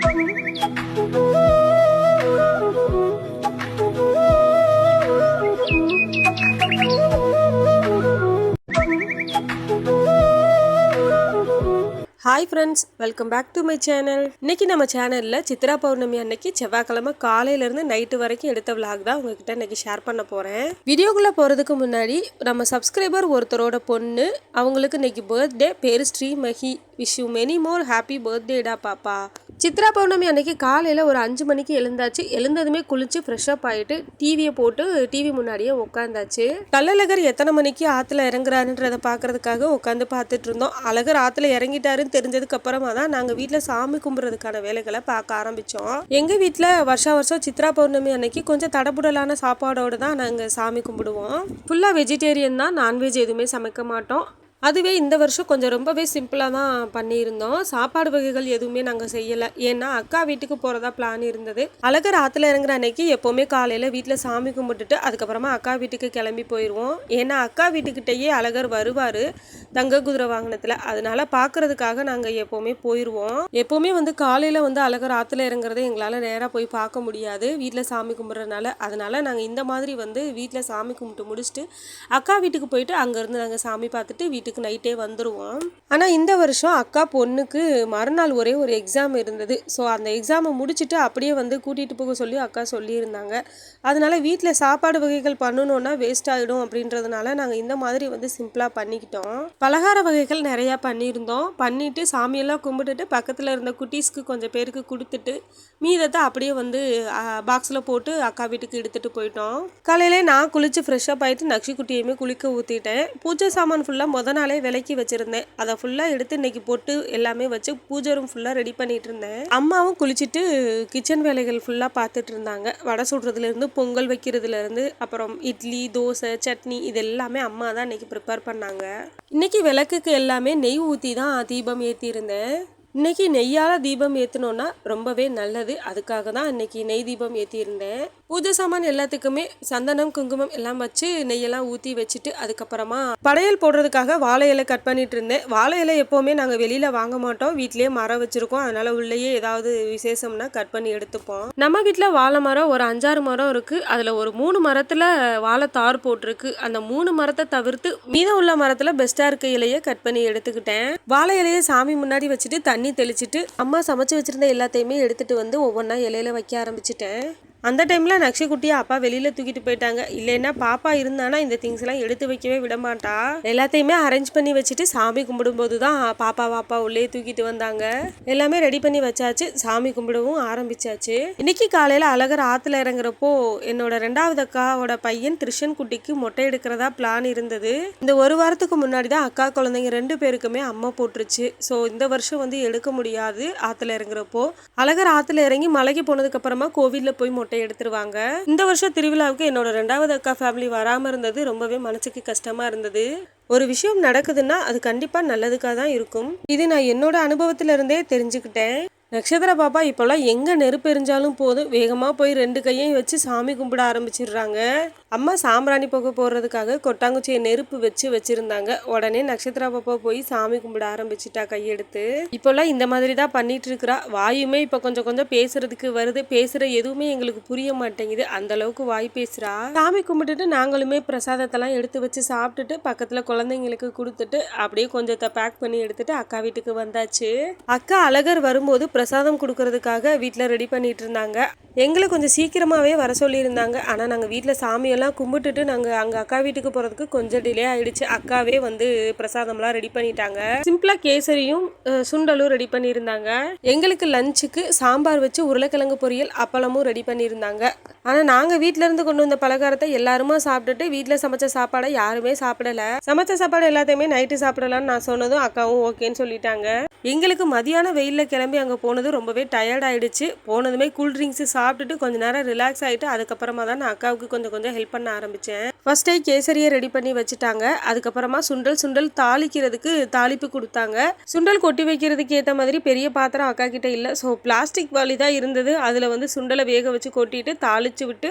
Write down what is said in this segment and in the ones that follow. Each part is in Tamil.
Thank you. Hi friends welcome back to my channel இன்னைக்கு நம்ம சேனலில் சித்ரா பௌர்ணமி அன்னைக்கு செவ்வாய்க்கிழமை காலையிலேருந்து நைட்டு வரைக்கும் எடுத்த விளாக் தான் உங்ககிட்ட இன்னைக்கு ஷேர் பண்ண போகிறேன் வீடியோக்குள்ளே போகிறதுக்கு முன்னாடி நம்ம சப்ஸ்கிரைபர் ஒருத்தரோட பொண்ணு அவங்களுக்கு இன்னைக்கு பர்த்டே பேர் Srimahi. Wish you many more happy பர்த்டேடா பாப்பா. சித்ரா பௌர்ணமி அன்னைக்கு காலையில் ஒரு அஞ்சு மணிக்கு எழுந்தாச்சு. எழுந்ததுமே குளிச்சு ஃப்ரெஷ்அப் ஆகிட்டு டிவியை போட்டு டிவி முன்னாடியே உட்காந்தாச்சு கள்ளழகர் எத்தனை மணிக்கு ஆற்றுல இறங்குறாருன்றதை பார்க்கறதுக்காக உட்காந்து பார்த்துட்டு இருந்தோம். அழகர் ஆற்றுல இறங்கிட்டாருன்னு தெரிஞ்சதுக்கு அப்புறமா தான் நாங்கள் வீட்டில் சாமி கும்பிட்றதுக்கான வேலைகளை பார்க்க ஆரம்பித்தோம் எங்கள் வீட்டில் வருஷா வருஷம் சித்ரா பௌர்ணமி அன்னைக்கு கொஞ்சம் தடபுடலான சாப்பாடோடு தான் நாங்கள் சாமி கும்பிடுவோம். ஃபுல்லாக வெஜிடேரியன் தான் நான்வெஜ் எதுவுமே சமைக்க மாட்டோம். அதுவே இந்த வருஷம் கொஞ்சம் ரொம்பவே சிம்பிளாக தான் பண்ணியிருந்தோம். சாப்பாடு வகைகள் எதுவுமே நாங்கள் செய்யலை. ஏன்னா அக்கா வீட்டுக்கு போகிறதா பிளான் இருந்தது. அழகர் ஆற்றுல இறங்குற அன்னைக்கு எப்போவுமே காலையில் வீட்டில் சாமி கும்பிட்டுட்டு அதுக்கப்புறமா அக்கா வீட்டுக்கு கிளம்பி போயிடுவோம் ஏன்னா அக்கா வீட்டுக்கிட்டேயே அழகர் வருவார் தங்க குதிரை வாகனத்தில். அதனால பார்க்கறதுக்காக நாங்கள் எப்போவுமே போயிடுவோம் எப்போவுமே வந்து காலையில் வந்து அழகர் ஆற்றுல இறங்குறதை எங்களால் நேராக போய் பார்க்க முடியாது. வீட்டில் சாமி கும்பிட்றதுனால. அதனால் நாங்கள் இந்த மாதிரி வந்து வீட்டில் சாமி கும்பிட்டு முடிச்சுட்டு அக்கா வீட்டுக்கு போயிட்டு அங்கேருந்து நாங்கள் சாமி பார்த்துட்டு வீட்டு வீட்டுக்கு நைட்டே வந்துடுவோம் ஆனால் இந்த வருஷம் அக்கா பொண்ணுக்கு மறுநாள் ஒரே ஒரு எக்ஸாம் இருந்தது. ஸோ அந்த எக்ஸாமை முடிச்சுட்டு அப்படியே வந்து கூட்டிகிட்டு போக சொல்லி அக்கா சொல்லியிருந்தாங்க. அதனால் வீட்டில் சாப்பாடு வகைகள் பண்ணணுன்னா வேஸ்ட் ஆகிடும் அப்படின்றதுனால நாங்கள் இந்த மாதிரி வந்து சிம்பிளாக பண்ணிக்கிட்டோம். பலகார வகைகள் நிறையா பண்ணியிருந்தோம். பண்ணிவிட்டு சாமியெல்லாம் கும்பிட்டுட்டு பக்கத்தில் இருந்த குட்டீஸ்க்கு கொஞ்சம் பேருக்கு கொடுத்துட்டு மீதத்தை அப்படியே வந்து பாக்ஸில் போட்டு அக்கா வீட்டுக்கு எடுத்துகிட்டு போயிட்டோம். காலையிலே நான் குளித்து ஃப்ரெஷ்ஷப் ஆகிட்டு நக்ஷி குட்டியுமே குளிக்க ஊற்றிட்டேன் பூஜை சாமான் ஃபுல்லாக முத நாளே விலைக்கு வச்சுருந்தேன். அதை ஃபுல்லாக எடுத்து இன்னைக்கு போட்டு எல்லாமே வச்சு பூஜை ரூம் ஃபுல்லாக ரெடி பண்ணிட்டு இருந்தேன். அம்மாவும் குளிச்சுட்டு கிச்சன் வேலைகள் ஃபுல்லாக பார்த்துட்டு இருந்தாங்க. வடை சுடுறதுலேருந்து பொங்கல் வைக்கிறதுலேருந்து அப்புறம் இட்லி தோசை சட்னி இது எல்லாமே அம்மா தான் இன்னைக்கு ப்ரிப்பேர் பண்ணாங்க. இன்னைக்கு விளக்குக்கு எல்லாமே நெய் ஊற்றி தான் தீபம் ஏற்றியிருந்தேன் இன்னைக்கு நெய்யால் தீபம் ஏற்றினோன்னா ரொம்பவே நல்லது. அதுக்காக தான் இன்னைக்கு நெய் தீபம் ஏற்றியிருந்தேன் பூஜை சாமான் எல்லாத்துக்குமே சந்தனம் குங்குமம் எல்லாம் வச்சு நெய்யெல்லாம் ஊற்றி வச்சுட்டு அதுக்கப்புறமா படையல் போடுறதுக்காக வாழை இலை கட் பண்ணிட்டு இருந்தேன். வாழை இலை எப்போவுமே நாங்கள் வெளியில் வாங்க மாட்டோம். வீட்லேயே மரம் வச்சுருக்கோம். அதனால உள்ளேயே ஏதாவது விசேஷம்னா கட் பண்ணி எடுத்துப்போம். நம்ம வீட்டில் வாழை மரம் ஒரு அஞ்சாறு மரம் இருக்குது அதில் ஒரு மூணு மரத்தில் வாழை தார் போட்டிருக்கு. அந்த மூணு மரத்தை தவிர்த்து மீதம் உள்ள மரத்தில் பெஸ்ட்டாக இருக்க இலையை கட் பண்ணி எடுத்துக்கிட்டேன். வாழை இலையை சாமி முன்னாடி வச்சுட்டு தண்ணி தெளிச்சுட்டு அம்மா சமைச்சு வச்சுருந்த எல்லாத்தையுமே எடுத்துகிட்டு வந்து ஒவ்வொன்றா இலையில வைக்க ஆரம்பிச்சிட்டேன். அந்த டைமில் நக்ஷி குட்டியை அப்பா வெளியில் தூக்கிட்டு போயிட்டாங்க. இல்லைன்னா பாப்பா இருந்தானா இந்த திங்ஸ் எல்லாம் எடுத்து வைக்கவே விடமாட்டா எல்லாத்தையுமே அரேஞ்ச் பண்ணி வச்சுட்டு சாமி கும்பிடும்போது தான் பாப்பா பாப்பா உள்ளே தூக்கிட்டு வந்தாங்க. எல்லாமே ரெடி பண்ணி வச்சாச்சு. சாமி கும்பிடவும் ஆரம்பிச்சாச்சு. இன்னைக்கு காலையில் அழகர் ஆற்றுல இறங்குறப்போ என்னோட ரெண்டாவது அக்காவோட பையன் திருஷன் குட்டிக்கு மொட்டை எடுக்கிறதா பிளான் இருந்தது. இந்த ஒரு வாரத்துக்கு முன்னாடி தான் அக்கா குழந்தைங்க ரெண்டு பேருக்குமே அம்மா போட்டுருச்சு. ஸோ இந்த வருஷம் வந்து எடுக்க முடியாது ஆற்றுல இறங்குறப்போ. அழகர் ஆற்றுல இறங்கி மலைக்கு போனதுக்கப்புறமா கோவிலில் போய் மொட்டை எடுத்துருவாங்க. இந்த வருஷம் திருவிழாவுக்கு என்னோட ரெண்டாவது அக்கா ஃபேமிலி வராமல் இருந்தது. ரொம்பவே மனசுக்கு கஷ்டமாக இருந்தது. ஒரு விஷயம் நடக்குதுன்னா அது கண்டிப்பாக நல்லதுக்காக தான் இருக்கும். இது நான் என்னோட அனுபவத்திலிருந்தே தெரிஞ்சுக்கிட்டேன். நட்சத்திர பாப்பா இப்போல்லாம் எங்கே நெருப்பு எரிஞ்சாலும் போதும். வேகமாக போய் ரெண்டு கையையும் வச்சு சாமி கும்பிட ஆரம்பிச்சிடுறாங்க. அம்மா சாம்பிராணி போக போடுறதுக்காக கொட்டாங்குச்சியை நெருப்பு வச்சு வச்சுருந்தாங்க. உடனே நட்சத்திர பாப்பா போய் சாமி கும்பிட ஆரம்பிச்சிட்டா கையெடுத்து. இப்போல்லாம் இந்த மாதிரி தான் பண்ணிட்டு இருக்கிறா. வாயுமே இப்போ கொஞ்சம் கொஞ்சம் பேசுறதுக்கு வருது. பேசுகிற எதுவுமே எங்களுக்கு புரிய மாட்டேங்குது. அந்த அளவுக்கு வாய் பேசுகிறா சாமி கும்பிட்டுட்டு நாங்களுமே பிரசாதத்தெல்லாம் எடுத்து வச்சு சாப்பிட்டுட்டு பக்கத்தில் குழந்தைங்களுக்கு கொடுத்துட்டு அப்படியே கொஞ்சத்தை பேக் பண்ணி எடுத்துட்டு அக்கா வீட்டுக்கு வந்தாச்சு. அக்கா அழகர் வரும்போது பிரசாதம் கொடுக்கறதுக்காக வீட்டில் ரெடி பண்ணிட்டு இருந்தாங்க எங்களை கொஞ்சம் சீக்கிரமாகவே வர சொல்லியிருந்தாங்க. ஆனால் நாங்கள் வீட்டில் சாமியெல்லாம் கும்பிட்டுட்டு நாங்கள் அங்கே அக்கா வீட்டுக்கு போகிறதுக்கு கொஞ்சம் டிலே ஆகிடுச்சு அக்காவே வந்து பிரசாதம்லாம் ரெடி பண்ணிட்டாங்க. சிம்பிளாக கேசரியும் சுண்டலும் ரெடி பண்ணியிருந்தாங்க. எங்களுக்கு லஞ்சுக்கு சாம்பார் வச்சு உருளைக்கிழங்கு பொரியல் அப்பளமும் ரெடி பண்ணியிருந்தாங்க. ஆனால் நாங்கள் வீட்டிலேருந்து கொண்டு வந்த பலகாரத்தை எல்லாருமா சாப்பிட்டுட்டு வீட்டில் சமைச்ச சாப்பாடை யாருமே சாப்பிடல. சமைச்ச சாப்பாடு எல்லாத்தையுமே நைட்டு சாப்பிடலாம்னு நான் சொன்னதும் அக்காவும் ஓகேன்னு சொல்லிட்டாங்க. எங்களுக்கு மதியான வெயிலில் கிளம்பி அங்கே போனது ரொம்பவே டயர்ட் ஆகிடுச்சு போனதுமே கூல் ட்ரிங்க்ஸு சாப்பிட்டுட்டு கொஞ்ச நேரம் ரிலாக்ஸ் ஆகிட்டு அதுக்கப்புறமா தான் நான் அக்காவுக்கு கொஞ்சம் கொஞ்சம் ஹெல்ப் பண்ண ஆரம்பித்தேன் ஃபஸ்ட்டே கேசரியை ரெடி பண்ணி வச்சுட்டாங்க. அதுக்கப்புறமா சுண்டல் சுண்டல் தாளிக்கிறதுக்கு தாளிப்பு கொடுத்தாங்க. சுண்டல் கொட்டி வைக்கிறதுக்கு ஏற்ற மாதிரி பெரிய பாத்திரம் அக்கா கிட்ட இல்லை. ஸோ பிளாஸ்டிக் வாளி தான் இருந்தது. அதில் வந்து சுண்டலை வேக வச்சு கொட்டிட்டு தாளிச்சு விட்டு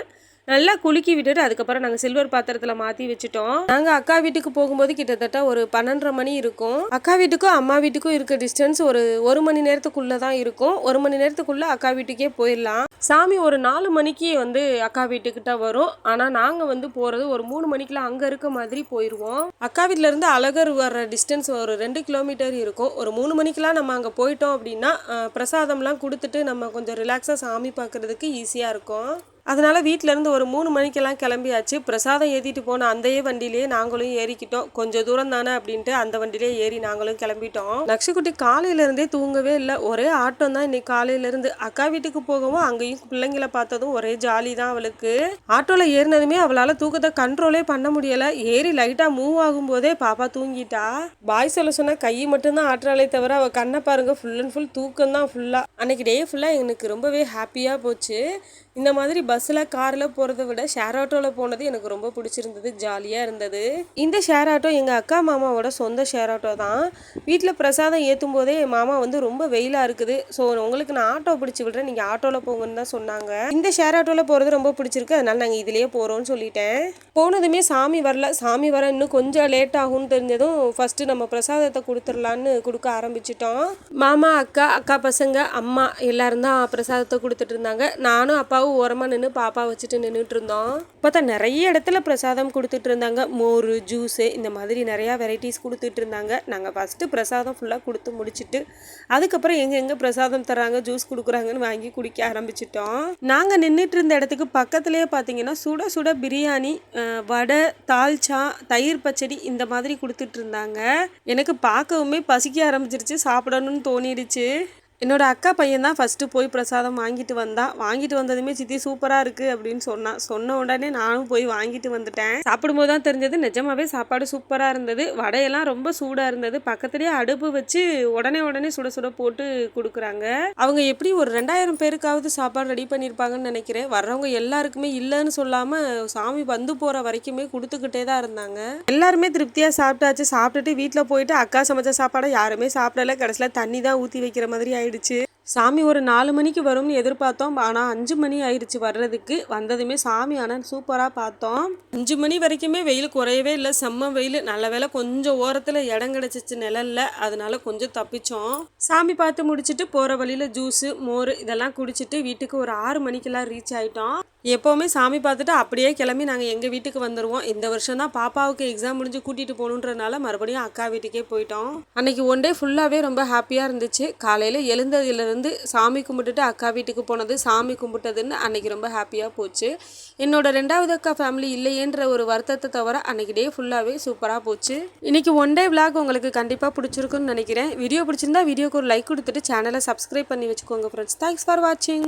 நல்லா குலுக்கி விட்டுட்டு அதுக்கப்புறம் நாங்கள் சில்வர் பாத்திரத்தில் மாற்றி வச்சுட்டோம். நாங்கள் அக்கா வீட்டுக்கு போகும்போது கிட்டத்தட்ட ஒரு பன்னெண்டரை மணி இருக்கும். அக்கா வீட்டுக்கும் அம்மா வீட்டுக்கும் இருக்க டிஸ்டன்ஸ் ஒரு ஒரு மணி நேரத்துக்குள்ளே தான் இருக்கும். ஒரு மணி நேரத்துக்குள்ளே அக்கா வீட்டுக்கே போயிடலாம். சாமி ஒரு நாலு மணிக்கு வந்து அக்கா வீட்டுக்கிட்ட வரும். ஆனால் நாங்கள் வந்து போகிறது ஒரு மூணு மணிக்கெலாம் அங்கே இருக்க மாதிரி போயிடுவோம் அக்கா வீட்டிலேருந்து இருந்து அழகர் வர்ற டிஸ்டன்ஸ் ஒரு ரெண்டு கிலோமீட்டர் இருக்கும். ஒரு மூணு மணிக்கெலாம் நம்ம அங்கே போயிட்டோம் அப்படின்னா பிரசாதம்லாம் கொடுத்துட்டு நம்ம கொஞ்சம் ரிலாக்ஸாக சாமி பார்க்குறதுக்கு ஈஸியாக இருக்கும். அதனால் வீட்டிலேருந்து ஒரு மூணு மணிக்கெல்லாம் கிளம்பியாச்சு. பிரசாதம் ஏற்றிட்டு போன அந்த வண்டியிலேயே நாங்களும் ஏறிக்கிட்டோம். கொஞ்சம் தூரம் தானே அப்படின்ட்டு அந்த வண்டியிலே ஏறி நாங்களும் கிளம்பிட்டோம். நக்ஷகுட்டி காலையிலேருந்தே தூங்கவே இல்லை. ஒரே ஆட்டம் தான் இன்னைக்கு காலையிலேருந்து அக்கா வீட்டுக்கு போகவும் அங்கேயும் பிள்ளைங்களை பார்த்ததும் ஒரே ஜாலி தான் அவளுக்கு. ஆட்டோவில் ஏறினதுமே அவளால் தூக்கத்தை கண்ட்ரோலே பண்ண முடியலை. ஏறி லைட்டாக மூவ் ஆகும் போதே பாப்பா தூங்கிட்டா. பாய் சொல்ல சொன்னால் கை மட்டும்தான் ஆட்டுறாலே தவிர அவள் கண்ணை பாருங்க ஃபுல் அண்ட் ஃபுல் தூக்கம் தான் ஃபுல்லாக அன்னைக்கு டே ஃபுல்லாக எனக்கு ரொம்பவே ஹாப்பியாக போச்சு. இந்த மாதிரி பஸ் பஸ்ஸில் காரில் போகிறத விட ஷேர் ஆட்டோவில் போனது எனக்கு ரொம்ப பிடிச்சிருந்தது ஜாலியாக இருந்தது. இந்த ஷேர் ஆட்டோ எங்கள் அக்கா மாமாவோட சொந்த ஷேர் ஆட்டோ தான். வீட்டில் பிரசாதம் ஏற்றும் போதே என் மாமா வந்து ரொம்ப வெயிலாக இருக்குது. ஸோ உங்களுக்கு நான் ஆட்டோ பிடிச்சி விடுறேன் நீங்கள் ஆட்டோவில் போங்கன்னு தான் சொன்னாங்க. இந்த ஷேர் ஆட்டோவில் போகிறது ரொம்ப பிடிச்சிருக்கு அதனால் நாங்கள் இதுலேயே போகிறோம்னு சொல்லிட்டேன். போனதுமே சாமி வரல. சாமி வர இன்னும் கொஞ்சம் லேட் ஆகும்னு தெரிஞ்சதும் ஃபஸ்ட்டு நம்ம பிரசாதத்தை கொடுத்துடலான்னு கொடுக்க ஆரம்பிச்சிட்டோம். மாமா அக்கா அக்கா பசங்க அம்மா எல்லாரும் தான் பிரசாதத்தை கொடுத்துட்டு இருந்தாங்க. நானும் அப்பாவும் ஓரமாக நின்று பாப்பா வச்சுட்டு நின்றுட்டு இருந்தோம் பார்த்தா நிறைய இடத்துல பிரசாதம் கொடுத்துட்டு இருந்தாங்க மோர் ஜூஸு இந்த மாதிரி நிறையா வெரைட்டிஸ் கொடுத்துட்டு இருந்தாங்க நாங்கள் ஃபஸ்ட்டு பிரசாதம் ஃபுல்லாக கொடுத்து முடிச்சிட்டு அதுக்கப்புறம் எங்கே எங்கே பிரசாதம் தராங்க ஜூஸ் கொடுக்குறாங்கன்னு வாங்கி குடிக்க ஆரம்பிச்சிட்டோம். நாங்கள் நின்றுட்டு இருந்த இடத்துக்கு பக்கத்துலேயே பார்த்தீங்கன்னா சுட சுட பிரியாணி வடை தால்ச்சா தயிர் பச்சடி இந்த மாதிரி கொடுத்துட்டு இருந்தாங்க எனக்கு பார்க்கவுமே பசிக்க ஆரம்பிச்சிருச்சு. சாப்பிடணும்னு தோணிடுச்சு. என்னோட அக்கா பையன் தான் ஃபஸ்ட்டு போய் பிரசாதம் வாங்கிட்டு வந்தான் வாங்கிட்டு வந்ததுமே சித்தி சூப்பராக இருக்குது அப்படின்னு சொன்னான் சொன்ன உடனே நானும் போய் வாங்கிட்டு வந்துட்டேன். சாப்பிடும்போது தான் தெரிஞ்சது நிஜமாவே சாப்பாடு சூப்பராக இருந்தது. வடையெல்லாம் ரொம்ப சூடாக இருந்தது. பக்கத்துலேயே அடுப்பு வச்சு உடனே உடனே சுட சுட போட்டு கொடுக்குறாங்க. அவங்க எப்படி ஒரு ரெண்டாயிரம் பேருக்காவது சாப்பாடு ரெடி பண்ணியிருப்பாங்கன்னு நினைக்கிறேன். வர்றவங்க எல்லாருக்குமே இல்லைன்னு சொல்லாமல் சாமி வந்து போகிற வரைக்குமே கொடுத்துக்கிட்டே தான் இருந்தாங்க. எல்லாருமே திருப்தியாக சாப்பிட்டாச்சு. சாப்பிட்டுட்டு வீட்டில் போயிட்டு அக்கா சமைச்ச சாப்பாடை யாருமே சாப்பிடல. கடைசியில் தண்ணி தான் ஊற்றி வைக்கிற மாதிரி ஆயிடுச்சு. ஆயிடுச்சு. சாமி ஒரு நாலு மணிக்கு வரும்னு எதிர்பார்த்தோம். ஆனால் அஞ்சு மணி ஆயிடுச்சு வர்றதுக்கு. வந்ததுமே சாமி ஆனால் சூப்பராக பார்த்தோம். அஞ்சு மணி வரைக்குமே வெயில் குறையவே இல்லை. செம்ம வெயில். நல்ல வேளை கொஞ்சம் ஓரத்தில் இடம் கிடச்சிச்சு நிழல்ல. அதனால கொஞ்சம் தப்பிச்சோம். சாமி பார்த்து முடிச்சுட்டு போகிற வழியில் ஜூஸு மோர் இதெல்லாம் குடிச்சிட்டு வீட்டுக்கு ஒரு ஆறு மணிக்கெல்லாம் ரீச் ஆயிட்டோம். எப்போவுமே சாமி பார்த்துட்டு அப்படியே கிளம்பி நாங்கள் எங்கள் வீட்டுக்கு வந்துடுவோம் இந்த வருஷம் தான் பாப்பாவுக்கு எக்ஸாம் முடிஞ்சு கூட்டிகிட்டு போகணுன்றனால மறுபடியும் அக்கா வீட்டுக்கே போயிட்டோம். அன்னைக்கு ஒன் டே ஃபுல்லாகவே ரொம்ப ஹாப்பியாக இருந்துச்சு. காலையில் எழுந்ததுலேருந்து சாமி கும்பிட்டுட்டு அக்கா வீட்டுக்கு போனது சாமி கும்பிட்டதுன்னு அன்னைக்கு ரொம்ப ஹாப்பியாக போச்சு. என்னோட ரெண்டாவது அக்கா ஃபேமிலி இல்லையேன்ற ஒரு வருத்தத்தை தவிர அன்னைக்கு டே ஃபுல்லாகவே சூப்பராக போச்சு. இன்றைக்கி ஒன் டே விளாக் உங்களுக்கு கண்டிப்பாக பிடிச்சிருக்குன்னு நினைக்கிறேன். வீடியோ பிடிச்சிருந்தா வீடியோக்கு ஒரு லைக் கொடுத்துட்டு சேனலை சப்ஸ்கிரைப் பண்ணி வச்சுக்கோங்க ஃப்ரெண்ட்ஸ் தேங்க்ஸ் ஃபார் வாட்சிங்